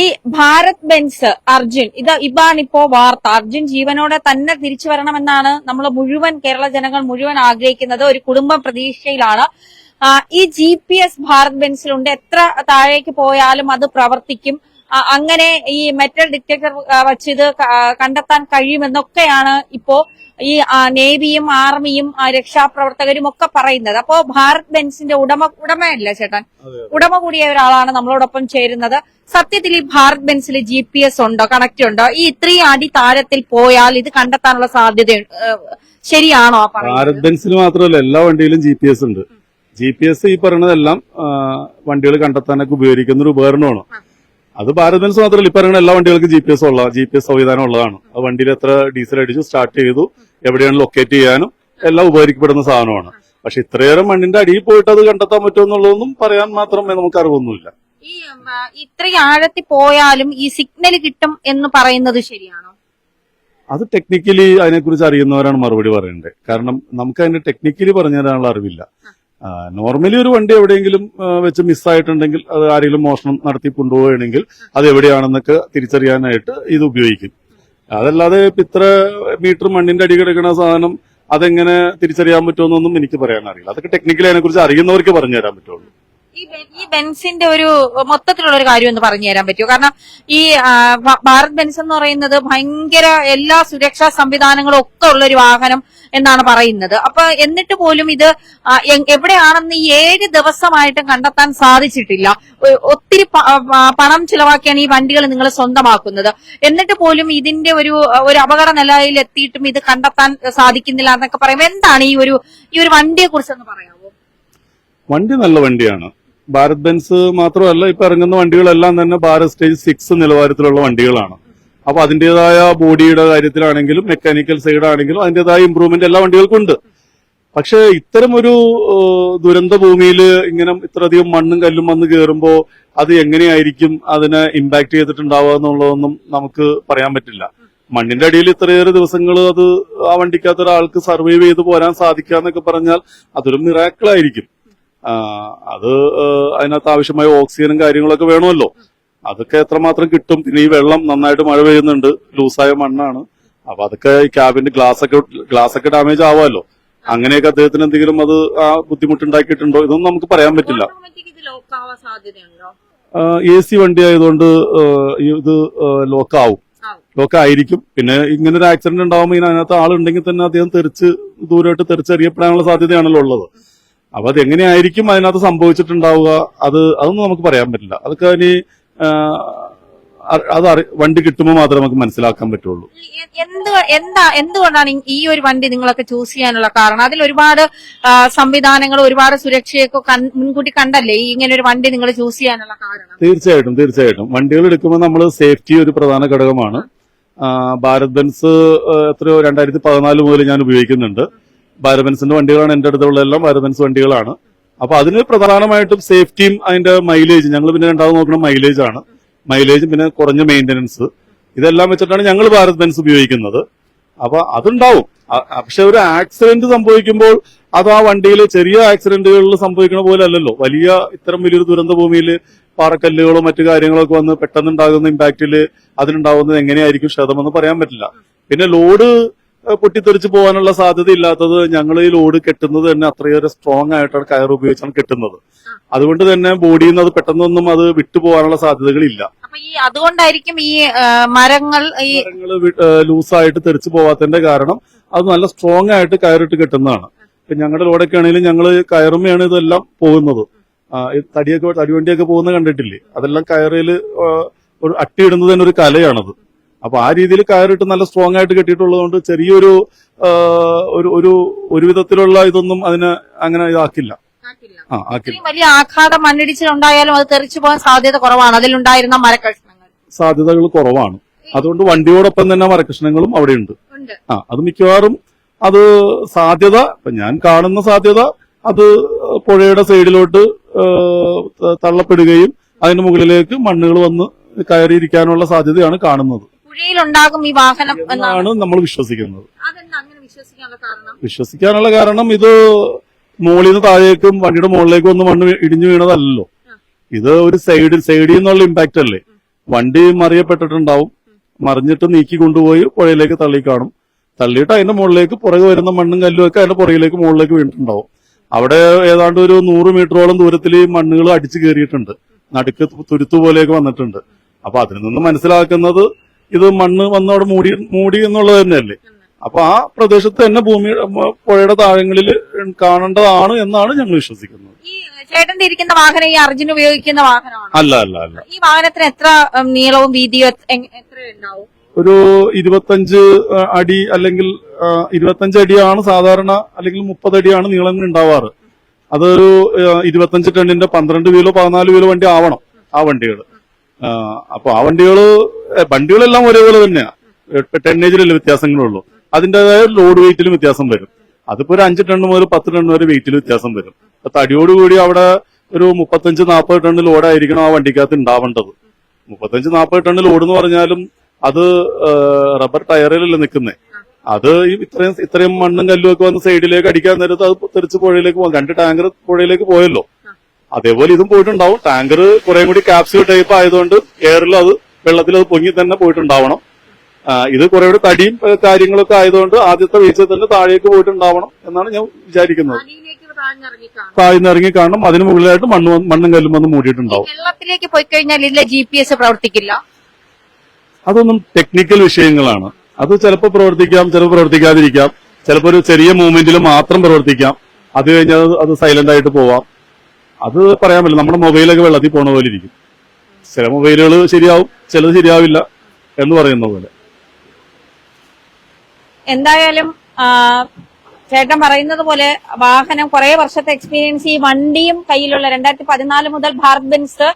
ഈ ഭാരത് ബെൻസ് അർജുൻ ഇത് ഇതാണിപ്പോ വാർത്ത. അർജുൻ ജീവനോടെ തന്നെ തിരിച്ചു വരണമെന്നാണ് നമ്മൾ മുഴുവൻ കേരള ജനങ്ങൾ മുഴുവൻ ആഗ്രഹിക്കുന്നത്. ഒരു കുടുംബ പ്രതീക്ഷയിലാണ്. ഈ ജി പി എസ് ഭാരത് ബെൻസിലുണ്ട്. എത്ര താഴേക്ക് പോയാലും അത് പ്രവർത്തിക്കും. അങ്ങനെ ഈ മെറ്റൽ ഡിറ്റക്ടർ വച്ച് ഇത് കണ്ടെത്താൻ കഴിയുമെന്നൊക്കെയാണ് ഇപ്പോ ഈ നേവിയും ആർമിയും രക്ഷാപ്രവർത്തകരും ഒക്കെ പറയുന്നത്. അപ്പോ ഭാരത് ബെൻസിന്റെ ഉടമ ഉടമയല്ല ചേട്ടൻ? ഉടമ കൂടിയ ഒരാളാണ് നമ്മളോടൊപ്പം ചേരുന്നത്. സത്യത്തിൽ ഈ ഭാരത് ബെൻസിൽ ജി പി എസ് ഉണ്ടോ? കണക്ട് ഉണ്ടോ? ഈ ഇത്രയും അടി താരത്തിൽ പോയാൽ ഇത് കണ്ടെത്താനുള്ള സാധ്യത ശരിയാണോ ഭാരത് ബെൻസിൽ മാത്രമല്ല എല്ലാ വണ്ടിയിലും ജി പി എസ് ഉണ്ട്. ജി പി എസ് ഈ പറയുന്നതെല്ലാം വണ്ടികൾ കണ്ടെത്താനൊക്കെ ഉപയോഗിക്കുന്ന ഒരു ഉപകരണമാണ്. അത് ഭാരതൻസ് മാത്രമല്ല ഇപ്പൊ ഇറങ്ങുന്ന എല്ലാ വണ്ടികൾക്കും ജി പി എസ് ഉള്ള ജി പി എസ് സംവിധാനം ഉള്ളതാണ്. ആ വണ്ടിയിൽ എത്ര ഡീസൽ അടിച്ചു സ്റ്റാർട്ട് ചെയ്തു എവിടെയാണ് ലൊക്കേറ്റ് ചെയ്യാനും എല്ലാം ഉപകരിക്കപ്പെടുന്ന സാധനമാണ്. പക്ഷെ ഇത്രയേറെ മണ്ണിന്റെ അടിയിൽ പോയിട്ട് അത് കണ്ടെത്താൻ പറ്റുമെന്നുള്ളതൊന്നും പറയാൻ മാത്രമേ നമുക്ക് അറിവൊന്നുമില്ല. ഈ ഇത്രയും ആഴത്തിൽ പോയാലും ഈ സിഗ്നൽ കിട്ടും എന്ന് പറയുന്നത് ശരിയാണോ? അത് ടെക്നിക്കലി അതിനെക്കുറിച്ച് അറിയുന്നവരാണ് മറുപടി പറയേണ്ടത്. കാരണം നമുക്ക് അതിന്റെ ടെക്നിക്കലി പറഞ്ഞു തരാനുള്ള അറിവില്ല നോർമലി ഒരു വണ്ടി എവിടെയെങ്കിലും വെച്ച് മിസ്സായിട്ടുണ്ടെങ്കിൽ അത് ആരെങ്കിലും മോഷണം നടത്തി കൊണ്ടുപോവുകയാണെങ്കിൽ അത് എവിടെയാണെന്നൊക്കെ തിരിച്ചറിയാനായിട്ട് ഇത് ഉപയോഗിക്കും. അതല്ലാതെ ഇത്ര മീറ്റർ മണ്ണിന്റെ അടി കിടക്കുന്ന സാധനം അതെങ്ങനെ തിരിച്ചറിയാൻ പറ്റുമെന്നൊന്നും എനിക്ക് പറയാൻ അറിയില്ല അതൊക്കെ ടെക്നിക്കലി അതിനെക്കുറിച്ച് അറിയുന്നവർക്ക് പറഞ്ഞു തരാൻ പറ്റുള്ളൂ. ഈ ബെൻസിന്റെ ഒരു മൊത്തത്തിലുള്ള ഒരു കാര്യം ഒന്ന് പറഞ്ഞു തരാൻ പറ്റുമോ? കാരണം ഈ ഭാരത് ബെൻസ് എന്ന് പറയുന്നത് ഭയങ്കര എല്ലാ സുരക്ഷാ സംവിധാനങ്ങളും ഒക്കെ ഉള്ള ഒരു വാഹനം എന്നാണ് പറയുന്നത്. അപ്പൊ എന്നിട്ട് പോലും ഇത് എവിടെയാണെന്ന് ഏഴ് ദിവസമായിട്ടും കണ്ടെത്താൻ സാധിച്ചിട്ടില്ല. ഒത്തിരി പണം ചിലവാക്കിയാണ് ഈ വണ്ടികൾ നിങ്ങൾ സ്വന്തമാക്കുന്നത്. എന്നിട്ട് പോലും ഇതിന്റെ ഒരു ഒരു അപകട നിലയിൽ എത്തിയിട്ടും ഇത് കണ്ടെത്താൻ സാധിക്കുന്നില്ല എന്നൊക്കെ പറയുമ്പോൾ എന്താണ് ഈ ഒരു ഈ ഒരു വണ്ടിയെ കുറിച്ചൊന്ന് പറയാമോ വണ്ടി നല്ല വണ്ടിയാണ്. ഭാരത് ബെൻസ് മാത്രമല്ല ഇപ്പൊ ഇറങ്ങുന്ന വണ്ടികളെല്ലാം തന്നെ ഭാരത് സ്റ്റേജ് സിക്സ് നിലവാരത്തിലുള്ള വണ്ടികളാണ്. അപ്പൊ അതിന്റേതായ ബോഡിയുടെ കാര്യത്തിലാണെങ്കിലും മെക്കാനിക്കൽ സൈഡ് ആണെങ്കിലും അതിന്റേതായ ഇമ്പ്രൂവ്മെന്റ് എല്ലാ വണ്ടികൾക്കും ഉണ്ട് പക്ഷെ ഇത്തരം ഒരു ദുരന്ത ഭൂമിയിൽ ഇങ്ങനെ ഇത്രയധികം മണ്ണും കല്ലും വന്ന് കയറുമ്പോൾ അത് എങ്ങനെയായിരിക്കും അതിനെ ഇമ്പാക്ട് ചെയ്തിട്ടുണ്ടാവുക എന്നുള്ളതൊന്നും നമുക്ക് പറയാൻ പറ്റില്ല. മണ്ണിന്റെ അടിയിൽ ഇത്രയേറെ ദിവസങ്ങൾ അത് ആ വണ്ടിക്കകത്ത് ഒരാൾക്ക് സർവൈവ് ചെയ്ത് പോരാൻ സാധിക്കുക എന്നൊക്കെ പറഞ്ഞാൽ അതൊരു മിറാക്കിളായിരിക്കും ആ, അത് അതിനകത്ത് ആവശ്യമായ ഓക്സിജനും കാര്യങ്ങളൊക്കെ വേണമല്ലോ. അതൊക്കെ എത്രമാത്രം കിട്ടും? പിന്നെ ഈ വെള്ളം നന്നായിട്ട് മഴ പെയ്യുന്നുണ്ട്. ലൂസായ മണ്ണാണ്. അപ്പൊ അതൊക്കെ ഈ ക്യാബിന്റെ ഗ്ലാസ് ഒക്കെ ഗ്ലാസ് ഒക്കെ ഡാമേജ് ആവാമല്ലോ. അങ്ങനെയൊക്കെ അദ്ദേഹത്തിന് എന്തെങ്കിലും അത് ആ ബുദ്ധിമുട്ടുണ്ടാക്കിയിട്ടുണ്ടോ? ഇതൊന്നും നമുക്ക് പറയാൻ പറ്റില്ല. എ സി വണ്ടി ആയതുകൊണ്ട് ഇത് ലോക്ക് ആവും ആവും. ലോക്ക് ആയിരിക്കും പിന്നെ ഇങ്ങനെ ഒരു ആക്സിഡന്റ് ഉണ്ടാവുമ്പോൾ ഇതിനകത്ത് അതിനകത്ത് ആളുണ്ടെങ്കിൽ തന്നെ അദ്ദേഹം തെറിച്ച് ദൂരമായിട്ട് തെറിച്ചറിയപ്പെടാനുള്ള സാധ്യതയാണല്ലോ ഉള്ളത്. അപ്പൊ അത് എങ്ങനെയായിരിക്കും അതിനകത്ത് സംഭവിച്ചിട്ടുണ്ടാവുക? അത് അതൊന്നും നമുക്ക് പറയാൻ പറ്റില്ല. അതൊക്കെ ഇനി അത് വണ്ടി കിട്ടുമ്പോൾ മാത്രമേ നമുക്ക് മനസ്സിലാക്കാൻ പറ്റുള്ളൂ. എന്ത് എന്താ എന്തുകൊണ്ടാണ് ഈ- ഒരു വണ്ടി നിങ്ങളൊക്കെ ചൂസ് ചെയ്യാനുള്ള കാരണം? അതിൽ ഒരുപാട് സംവിധാനങ്ങൾ ഒരുപാട് സുരക്ഷയൊക്കെ മുൻകൂട്ടി കണ്ടല്ലേ? ഈ ഇങ്ങനെ ഒരു വണ്ടി നിങ്ങൾ ചൂസ് ചെയ്യാനുള്ള കാരണം. തീർച്ചയായിട്ടും തീർച്ചയായിട്ടും. വണ്ടികൾ എടുക്കുമ്പോൾ നമ്മൾ സേഫ്റ്റി ഒരു പ്രധാന ഘടകമാണ്. ഭാരത് ബെൻസ് എത്രയോ രണ്ടായിരത്തി പതിനാല് മുതൽ ഞാൻ ഉപയോഗിക്കുന്നുണ്ട്. ഭാരത് വണ്ടികളാണ് എന്റെ അടുത്തുള്ള എല്ലാം ഭാരത് വണ്ടികളാണ്. അപ്പൊ അതിന് പ്രധാനമായിട്ടും സേഫ്റ്റിയും അതിന്റെ മൈലേജ് ഞങ്ങൾ പിന്നെ രണ്ടാമത് നോക്കുന്ന മൈലേജ് ആണ്. മൈലേജും പിന്നെ കുറഞ്ഞ മെയിന്റനൻസ് ഇതെല്ലാം വെച്ചിട്ടാണ് ഞങ്ങൾ ഭാരത് ബെൻസ് ഉപയോഗിക്കുന്നത്. അപ്പൊ അതുണ്ടാവും. പക്ഷെ ഒരു ആക്സിഡന്റ് സംഭവിക്കുമ്പോൾ അത് ആ വണ്ടിയിൽ ചെറിയ ആക്സിഡന്റുകളിൽ സംഭവിക്കുന്ന പോലെ അല്ലല്ലോ. വലിയ ഇത്തരം വലിയൊരു ദുരന്ത ഭൂമിയിൽ പാറക്കല്ലുകളോ മറ്റു കാര്യങ്ങളൊക്കെ വന്ന് പെട്ടെന്ന് പെട്ടെന്നുണ്ടാകുന്ന ഇമ്പാക്റ്റിൽ അതിനുണ്ടാകുന്നത് എങ്ങനെയായിരിക്കും ക്ഷതമെന്ന് പറയാൻ പറ്റില്ല. പിന്നെ ലോഡ് പൊട്ടിത്തെറിച്ച് പോകാനുള്ള സാധ്യത ഇല്ലാത്തത് ഞങ്ങൾ ഈ ലോഡ് കെട്ടുന്നത് തന്നെ അത്രയേറെ സ്ട്രോങ് ആയിട്ടാണ് കയർ ഉപയോഗിച്ചാണ് കെട്ടുന്നത്. അതുകൊണ്ട് തന്നെ ബോഡിയിൽ നിന്ന് അത് പെട്ടെന്നൊന്നും അത് വിട്ടുപോകാനുള്ള സാധ്യതകളില്ല. അതുകൊണ്ടായിരിക്കും ഈ മരങ്ങൾ മരങ്ങൾ ലൂസായിട്ട് തെറിച്ച് പോവാത്തതിന്റെ കാരണം അത് നല്ല സ്ട്രോങ് ആയിട്ട് കയറിട്ട് കെട്ടുന്നതാണ്. ഇപ്പൊ ഞങ്ങളുടെ ലോഡൊക്കെ ആണെങ്കിലും ഞങ്ങൾ കയറുമ്മയാണ് ഇതെല്ലാം പോകുന്നത്. തടിയൊക്കെ തടിവണ്ടിയൊക്കെ പോകുന്ന കണ്ടിട്ടില്ലേ? അതെല്ലാം കയറിൽ ഒരു അട്ടിയിടുന്നത് തന്നെ ഒരു കലയാണത്. അപ്പൊ ആ രീതിയിൽ കയറിട്ട് നല്ല സ്ട്രോങ് ആയിട്ട് കെട്ടിയിട്ടുള്ളത് ചെറിയൊരു ഒരു ഒരു ഒരു വിധത്തിലുള്ള ഇതൊന്നും അതിന് അങ്ങനെ ഇതാക്കില്ല. ആ ആക്കില്ല. വലിയ ആഘാതം മണ്ണിടിച്ചിലുണ്ടായാലും അത് തെറിച്ചു പോകാൻ സാധ്യത കുറവാണ്. അതിലുണ്ടായിരുന്ന മരക്കഷ്ണങ്ങൾ സാധ്യതകൾ കുറവാണ്. അതുകൊണ്ട് വണ്ടിയോടൊപ്പം തന്നെ മരകഷ്ണങ്ങളും അവിടെയുണ്ട്. ഉണ്ട്. ആ അത് മിക്കവാറും അത് സാധ്യത ഇപ്പൊ ഞാൻ കാണുന്ന സാധ്യത അത് പുഴയുടെ സൈഡിലോട്ട് തള്ളപ്പെടുകയും അതിന് മുകളിലേക്ക് മണ്ണുകൾ വന്ന് കയറിയിരിക്കാനുള്ള സാധ്യതയാണ് കാണുന്നത്. പുഴയിലുണ്ടാകും ഈ വാഹനം എന്നാണ് നമ്മൾ വിശ്വസിക്കുന്നത്. അതെന്താ അങ്ങനെ വിശ്വസിക്കാനുള്ള കാരണം? വിശ്വസിക്കാനുള്ള കാരണം ഇത് മുകളിൽ നിന്ന് താഴേക്കും വണ്ടിയുടെ മുകളിലേക്കും ഒന്നും മണ്ണ് ഇടിഞ്ഞു വീണതല്ലോ ഇത് ഒരു സൈഡിൽ സൈഡിൽ നിന്നുള്ള ഇമ്പാക്റ്റ് അല്ലേ? വണ്ടി മറിയപ്പെട്ടിട്ടുണ്ടാവും. മറിഞ്ഞിട്ട് നീക്കി കൊണ്ടുപോയി പുഴയിലേക്ക് തള്ളി കാണും തള്ളിയിട്ട് അതിന്റെ മുകളിലേക്ക് പുറകെ വരുന്ന മണ്ണും കല്ലും ഒക്കെ അതിന്റെ പുറകിലേക്ക് മുകളിലേക്ക് വീണിട്ടുണ്ടാവും. അവിടെ ഏതാണ്ട് ഒരു നൂറ് മീറ്ററോളം ദൂരത്തിൽ ഈ മണ്ണുകൾ അടിച്ചു കയറിയിട്ടുണ്ട്. നടുക്ക് തുരുത്തു പോലെയൊക്കെ വന്നിട്ടുണ്ട്. അപ്പൊ അതിൽ നിന്ന് മനസ്സിലാക്കുന്നത് ഇത് മണ്ണ് വന്ന് അവിടെ മൂടി മൂടി എന്നുള്ളത് തന്നെയല്ലേ? അപ്പൊ ആ പ്രദേശത്ത് തന്നെ ഭൂമി പുഴയുടെ താഴങ്ങളിൽ കാണേണ്ടതാണ് എന്നാണ് ഞങ്ങൾ വിശ്വസിക്കുന്നത്. ചേട്ടന്റെ ഇരിക്കുന്ന വാഹനം ഈ അർജുൻ ഉപയോഗിക്കുന്ന വാഹനമാണ്? അല്ല അല്ല അല്ല. ഈ വാഹനത്തിന് എത്ര നീളവും വീതിയും എത്ര- ഉണ്ടാവും ഒരു ഇരുപത്തഞ്ച് അടി അല്ലെങ്കിൽ ഇരുപത്തഞ്ച് അടിയാണ് സാധാരണ അല്ലെങ്കിൽ മുപ്പത് അടിയാണ് നീളം ഉണ്ടാവാറ്. അതൊരു ഇരുപത്തഞ്ച് ടണ്ണിന്റെ പന്ത്രണ്ട് വീലോ പതിനാല് വീലോ വണ്ടി ആവണം ആ വണ്ടികൾ അപ്പൊ ആ വണ്ടികൾ വണ്ടികളെല്ലാം ഒരേപോലെ തന്നെയാണ് ടെന്നേജിലല്ലേ വ്യത്യാസങ്ങളുള്ളൂ. അതിന്റേതായ ലോഡ് വെയിറ്റിലും വ്യത്യാസം വരും. അതിപ്പോ ഒരു അഞ്ച് ടണ്ണ് മുതൽ പത്ത് ടണ്ണ് വരെ വെയിറ്റിൽ വ്യത്യാസം വരും. തടിയോടുകൂടി അവിടെ ഒരു മുപ്പത്തഞ്ച് നാൽപ്പത് ടണ്ണ് ലോഡായിരിക്കണം ആ വണ്ടിക്കകത്ത് ഉണ്ടാവേണ്ടത്. മുപ്പത്തഞ്ച് നാൽപ്പത് ടണ്ണ് ലോഡ് എന്ന് പറഞ്ഞാലും അത് റബ്ബർ ടയറിലല്ലേ നിൽക്കുന്നേ അത് ഇത്രയും ഇത്രയും മണ്ണും കല്ലും ഒക്കെ വന്ന് സൈഡിലേക്ക് അടിക്കാൻ നേരത്ത് അത് തെറിച്ച് പുഴയിലേക്ക് പോകും. രണ്ട് ടാങ്കർ പുഴയിലേക്ക് പോയല്ലോ. അതേപോലെ ഇതും പോയിട്ടുണ്ടാവും. ടാങ്കർ കുറെ കൂടി കാപ്സ്യൂൾ ടൈപ്പ് ആയതുകൊണ്ട് എയറിൽ അത് വെള്ളത്തിൽ അത് പൊങ്ങി തന്നെ പോയിട്ടുണ്ടാവണം. ഇത് കുറെ കൂടി തടിയും കാര്യങ്ങളൊക്കെ ആയതുകൊണ്ട് ആദ്യത്തെ വീഴ്ച തന്നെ താഴേക്ക് പോയിട്ടുണ്ടാവണം എന്നാണ് ഞാൻ വിചാരിക്കുന്നത്. താഴ്ന്നിറങ്ങി കാണും താഴ്ന്ന് ഇറങ്ങി കാണണം. അതിന് മുകളിലായിട്ട് മണ്ണ് മണ്ണും കല്ലും വന്ന് മൂടിയിട്ടുണ്ടാവും. വെള്ളത്തിലേക്ക് പോയി കഴിഞ്ഞാൽ ഇതിലെ ജി പി എസ് പ്രവർത്തിക്കില്ല? അതൊന്നും ടെക്നിക്കൽ വിഷയങ്ങളാണ്. അത് ചിലപ്പോൾ പ്രവർത്തിക്കാം ചിലപ്പോൾ പ്രവർത്തിക്കാതിരിക്കാം. ചിലപ്പോൾ ഒരു ചെറിയ മൂവ്മെന്റിൽ മാത്രം പ്രവർത്തിക്കാം. അത് കഴിഞ്ഞാൽ അത് അത് സൈലന്റ് ആയിട്ട് പോവാം. അത് പറയാൻ പറ്റില്ല. നമ്മുടെ മൊബൈലൊക്കെ വെള്ളത്തിൽ പോണ പോലെ ഇരിക്കും. ചില മൊബൈലുകൾ ശരിയാവും ചിലത് ശരിയാവില്ല എന്ന് പറയുന്ന പോലെ. എന്തായാലും ചേട്ടൻ പറയുന്നത് പോലെ വാഹനം കുറെ വർഷത്തെ എക്സ്പീരിയൻസ് ഈ വണ്ടിയും കയ്യിലുള്ള രണ്ടായിരത്തി പതിനാല് മുതൽ ഭാരത് ബെൻസ്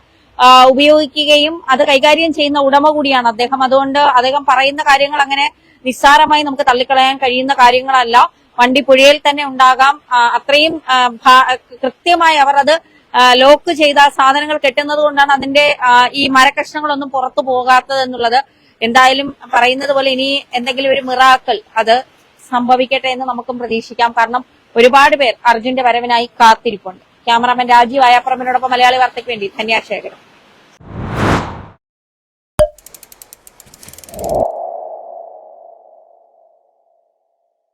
ഉപയോഗിക്കുകയും അത് കൈകാര്യം ചെയ്യുന്ന ഉടമ കൂടിയാണ് അദ്ദേഹം. അതുകൊണ്ട് അദ്ദേഹം പറയുന്ന കാര്യങ്ങൾ അങ്ങനെ നിസ്സാരമായി നമുക്ക് തള്ളിക്കളയാൻ കഴിയുന്ന കാര്യങ്ങളല്ല. വണ്ടി പുഴയിൽ തന്നെ ഉണ്ടാകാം. അത്രയും കൃത്യമായി അവർ അത് ലോക്ക് ചെയ്ത സാധനങ്ങൾ കെട്ടുന്നത് കൊണ്ടാണ് അതിന്റെ ഈ മരക്കഷ്ണങ്ങളൊന്നും പുറത്തു പോകാത്തത് എന്നുള്ളത്. എന്തായാലും പറയുന്നത് പോലെ ഇനി എന്തെങ്കിലും ഒരു മിറാക്കൽ അത് സംഭവിക്കട്ടെ എന്ന് നമുക്കും പ്രതീക്ഷിക്കാം. കാരണം ഒരുപാട് പേർ അർജുന്റെ വരവിനായി കാത്തിരിപ്പുണ്ട്. ക്യാമറാമാൻ രാജീവ് ആയാപ്പറമ്പിനോടൊപ്പം മലയാളി വാർത്തയ്ക്ക് വേണ്ടി ധന്യാശേഖരം